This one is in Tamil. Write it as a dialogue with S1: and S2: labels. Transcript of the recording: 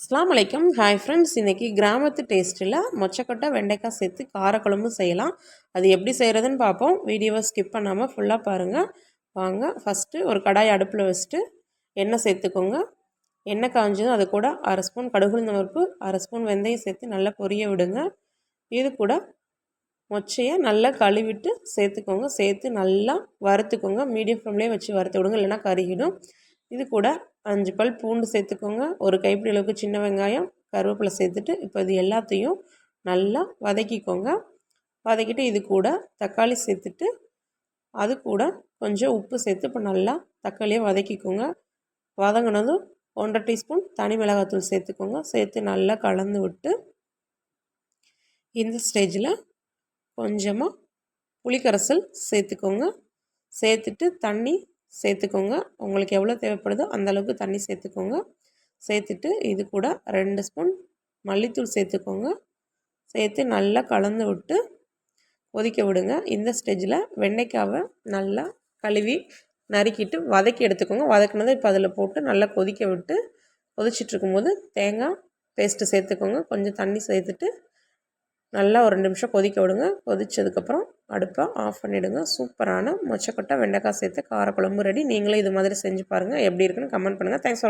S1: அஸ்லாம் வலைக்கம் ஹாய் ஃப்ரெண்ட்ஸ் இன்றைக்கி கிராமத்து டேஸ்ட்டில் மொச்சக்கொட்டை வெண்டைக்காய் சேர்த்து காரக்குழம்பு செய்யலாம். அது எப்படி செய்கிறதுன்னு பார்ப்போம். வீடியோவை ஸ்கிப் பண்ணாமல் ஃபுல்லாக பாருங்கள் வாங்க ஃபஸ்ட்டு ஒரு கடாய் அடுப்பில் வச்சுட்டு எண்ணெய் சேர்த்துக்கோங்க. எண்ணெய் காஞ்சதும் அது கூட அரை ஸ்பூன் கடுகுழுந்த பருப்பு அரை ஸ்பூன் வெந்தயம் சேர்த்து நல்லா பொரிய விடுங்க. இது கூட மொச்சையை நல்லா கழுவிட்டு சேர்த்துக்கோங்க. சேர்த்து நல்லா வறுத்துக்கோங்க. மீடியம் ஃப்ளேம்லேயே வச்சு வறுத்து விடுங்க. இல்லைன்னா கருகிடும். இது கூட அஞ்சு பல் பூண்டு சேர்த்துக்கோங்க. ஒரு கைப்பிடி அளவுக்கு சின்ன வெங்காயம் கருவேப்பிலை சேர்த்துட்டு இப்போ இது எல்லாத்தையும் நல்லா வதக்கிக்கோங்க. வதக்கிட்டு இது கூட தக்காளி சேர்த்துட்டு அது கூட கொஞ்சம் உப்பு சேர்த்து இப்போ நல்லா தக்காளியை வதக்கிக்கோங்க. வதங்கினதும் ஒன்றரை டீஸ்பூன் தனி மிளகாத்தூள் சேர்த்துக்கோங்க. சேர்த்து நல்லா கலந்து விட்டு இந்த ஸ்டேஜில் கொஞ்சமாக புளிக்கரைசல் சேர்த்துக்கோங்க. சேர்த்துட்டு தண்ணி சேர்த்துக்கோங்க. உங்களுக்கு எவ்வளோ தேவைப்படுதோ அந்தளவுக்கு தண்ணி சேர்த்துக்கோங்க. சேர்த்துட்டு இது கூட ரெண்டு ஸ்பூன் மல்லித்தூள் சேர்த்துக்கோங்க. சேர்த்து நல்லா கலந்து விட்டு கொதிக்க விடுங்க. இந்த ஸ்டேஜில் வெண்டைக்காவை நல்லா கழுவி நறுக்கிட்டு வதக்கி எடுத்துக்கோங்க. வதக்குனதை இப்போ அதில் போட்டு நல்லா கொதிக்க விட்டு கொதிச்சிட்ருக்கும் போது தேங்காய் பேஸ்ட்டு சேர்த்துக்கோங்க. கொஞ்சம் தண்ணி சேர்த்துட்டு நல்லா ஒரு ரெண்டு நிமிஷம் கொதிக்க விடுங்க. கொதித்ததுக்கப்புறம் அடுப்பை ஆஃப் பண்ணிவிடுங்க சூப்பரான மொச்சக்கொட்டை வெண்டைக்காய் சேர்த்து காரக்குழம்பு ரெடி நீங்களும் இது மாதிரி செஞ்சு பாருங்கள் எப்படி இருக்குன்னு கமெண்ட் பண்ணுங்கள் தேங்க்ஸ்